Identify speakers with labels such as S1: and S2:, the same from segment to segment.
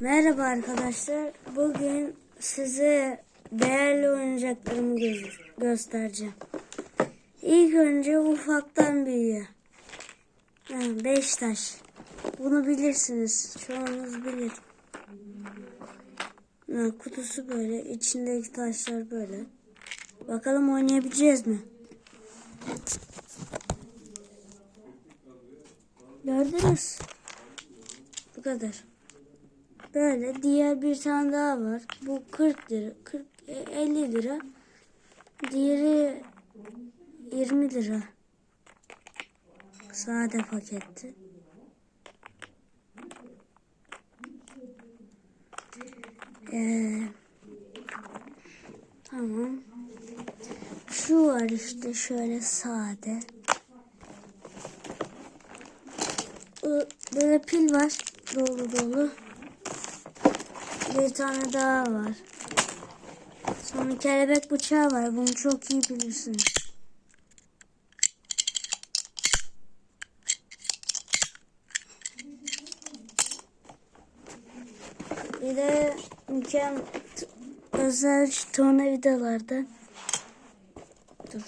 S1: Merhaba arkadaşlar. Bugün size değerli oyuncaklarımı gö- göstereceğim. İlk önce ufaktan büyüğe. Ha, beş taş. Bunu bilirsiniz. Çoğunuz bilir. Ha, kutusu böyle. içindeki taşlar böyle. Bakalım oynayabileceğiz mi? Gördünüz. Bu kadar. Böyle diğer bir tane daha var. Bu 40 lira. 40 e, 50 lira. Diğeri 20 lira. Sade paketti. Ee, tamam. Şu var işte şöyle sade. Böyle pil var. Dolu dolu. Bir tane daha var. Sonra kelebek bıçağı var. Bunu çok iyi bilirsiniz. Bir de mükemmel özel tornavidalardan. Dur.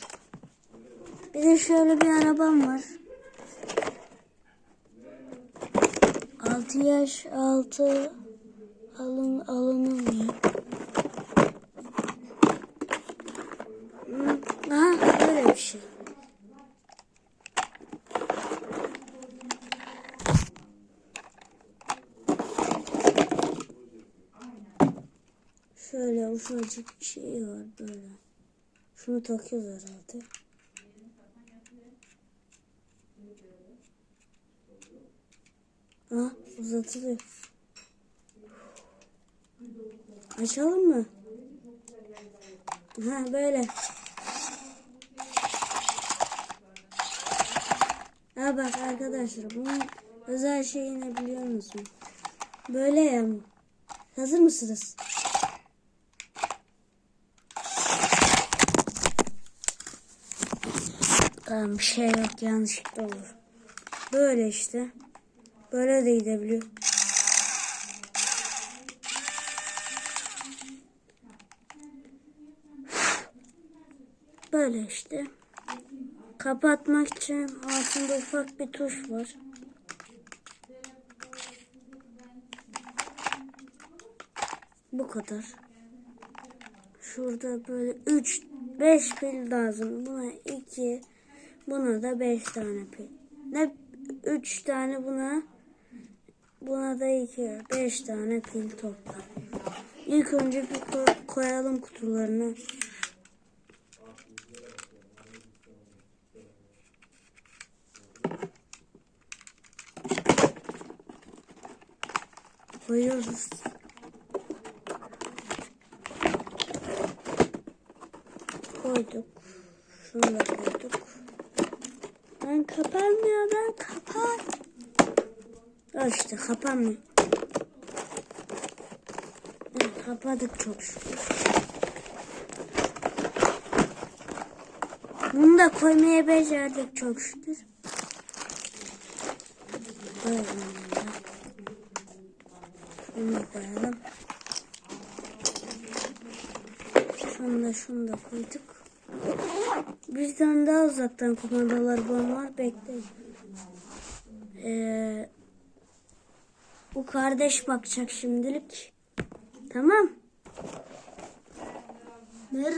S1: Bir de şöyle bir arabam var. 6 yaş altı alın alınamıyor. Aha böyle bir şey. Şöyle ufacık bir şey var böyle. Şunu takıyoruz herhalde. Ha uzatılıyor. Açalım mı? Ha böyle. Ha bak arkadaşlar bunun özel şeyi ne biliyor musun? Böyle ya. Hazır mısınız? Tamam bir şey yok yanlışlıkla olur. Böyle işte. Böyle de gidebiliyor. Böyle işte. Kapatmak için altında ufak bir tuş var. Bu kadar. Şurada böyle 3 5 pil lazım. Buna 2 buna da 5 tane pil. Ne 3 tane buna buna da 2 5 tane pil toplam. İlk önce bir ko- koyalım kutularını. Koyuyoruz. Koyduk. Şunu da koyduk. Ben kapanmıyor ben kapan. Al işte kapanmıyor. Evet, kapadık çok şükür. Bunu da koymaya becerdik çok şükür. Koyalım bunu da. Şunu da koyalım. Şunu şunu da koyduk. Bir tane daha uzaktan kumandalar var. Bekleyin. Ee, bu kardeş bakacak şimdilik. Tamam. Mer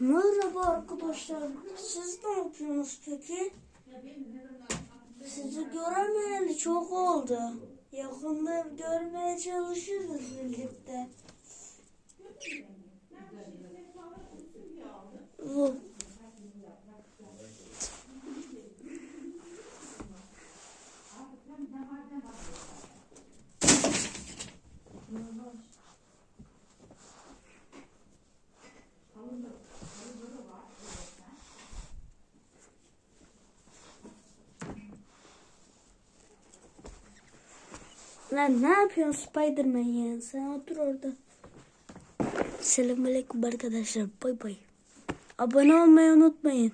S1: Merhaba arkadaşlar. Siz ne yapıyorsunuz peki? Sizi göremeyeli çok oldu. Yakında görmeye çalışırız birlikte. Bu. Lan ne yapıyorsun Spiderman ya? Sen otur orada. Selamünaleyküm arkadaşlar. Bay bay. Abone olmayı unutmayın.